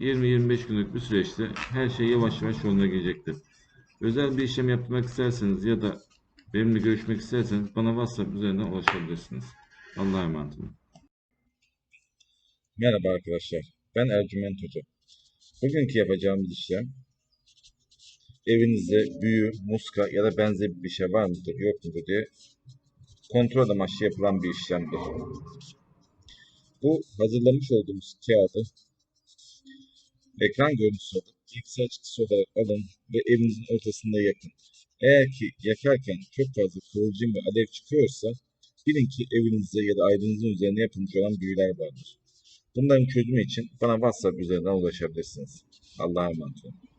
20-25 günlük bir süreçte her şey yavaş yavaş yoluna girecektir. Özel bir işlem yapmak isterseniz ya da benimle görüşmek isterseniz bana WhatsApp üzerinden ulaşabilirsiniz. Allah'a emanet olun. Merhaba arkadaşlar. Ben Ercüment Hoca. Bugünkü yapacağımız işlem evinizde büyü, muska ya da benzeri bir şey var mıdır yok mudur diye kontrol amaçlı yapılan bir işlemdir. Bu hazırlamış olduğumuz kağıdı ekran görüntüsü olarak bilgisayar çıktısı olarak alın ve evinizin ortasında yakın. Eğer ki yakarken çok fazla kıvılcım ve alev çıkıyorsa bilin ki evinizde ya da ailenizin üzerine yapılmış olan büyüler vardır. Bunların çözümü için bana WhatsApp üzerinden ulaşabilirsiniz. Allah'a emanet olun.